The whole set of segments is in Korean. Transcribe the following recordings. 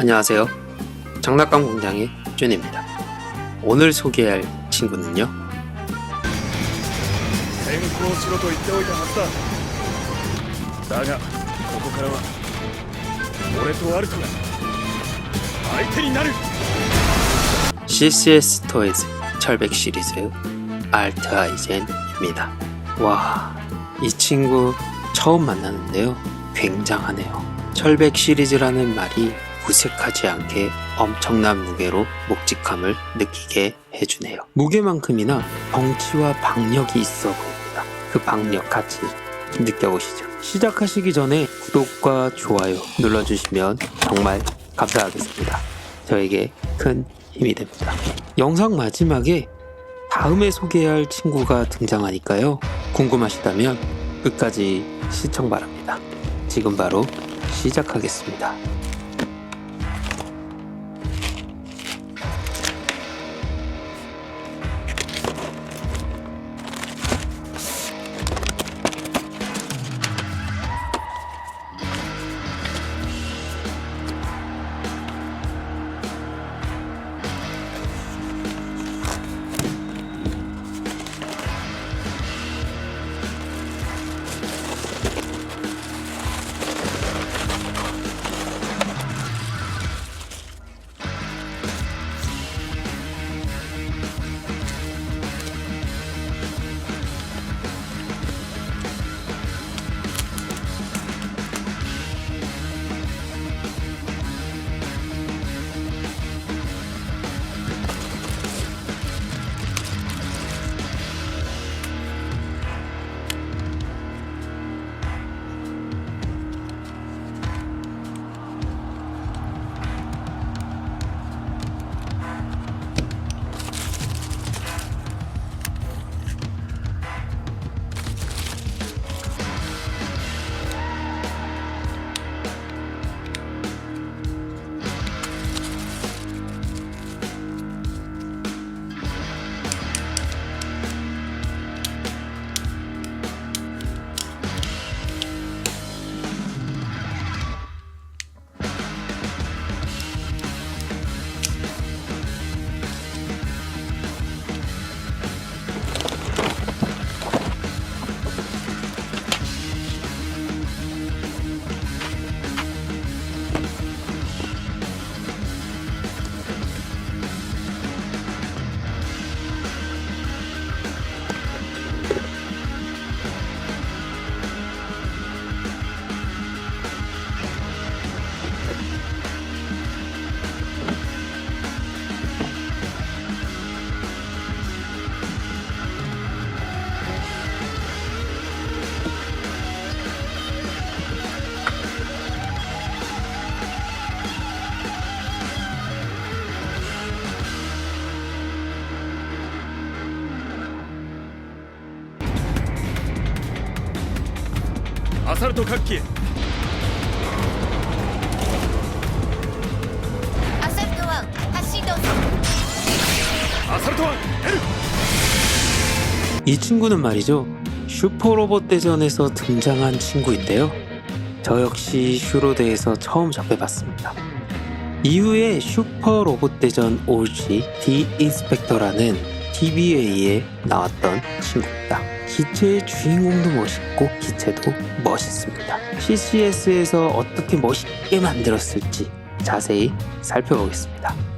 안녕하세요. 장난감 공장의 준입니다. 오늘 소개할 친구는요. CCS 스토어즈 철백 시리즈 알트 아이젠입니다. 와, 이 친구 처음 만나는데요. 굉장하네요. 철백 시리즈라는 말이 무색하지 않게 엄청난 무게로 묵직함을 느끼게 해주네요. 무게만큼이나 덩치와 박력이 있어 보입니다. 그 박력 같이 느껴보시죠. 시작하시기 전에 구독과 좋아요 눌러주시면 정말 감사하겠습니다. 저에게 큰 힘이 됩니다. 영상 마지막에 다음에 소개할 친구가 등장하니까요. 궁금하시다면 끝까지 시청 바랍니다. 지금 바로 시작하겠습니다. 갈게. 아사르트 왕, 다시 도서 아사르트 왕, 헤르! 이 친구는 말이죠. 슈퍼로봇 대전에서 등장한 친구인데요. 저 역시 슈로드에서 처음 접해봤습니다. 이후에 슈퍼로봇 대전 OG 디인스펙터라는 TBA에 나왔던 친구입니다. 기체의 주인공도 멋있고 기체도 멋있습니다. CCS에서 어떻게 멋있게 만들었을지 자세히 살펴보겠습니다.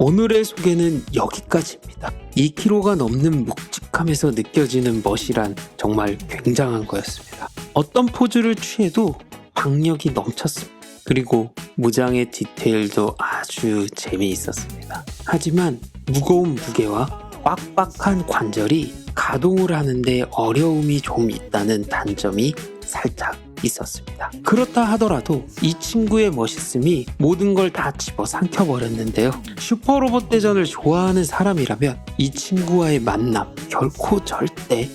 오늘의 소개는 여기까지입니다. 2kg가 넘는 묵직함에서 느껴지는 멋이란 정말 굉장한 거였습니다. 어떤 포즈를 취해도 박력이 넘쳤습니다. 그리고 무장의 디테일도 아주 재미있었습니다. 하지만 무거운 무게와 빡빡한 관절이 가동을 하는데 어려움이 좀 있다는 단점이 살짝 있었습니다. 그렇다 하더라도 이 친구의 멋있음이 모든 걸 다 집어 삼켜버렸는데요. 슈퍼로봇 대전을 좋아하는 사람이라면 이 친구와의 만남 결코 절대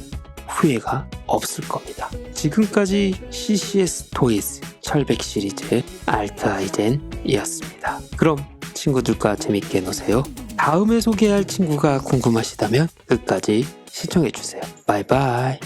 후회가 없을 겁니다. 지금까지 CCS 토이즈 철백 시리즈의 알트아이젠이었습니다. 그럼 친구들과 재밌게 노세요. 다음에 소개할 친구가 궁금하시다면 끝까지 시청해주세요. 바이바이.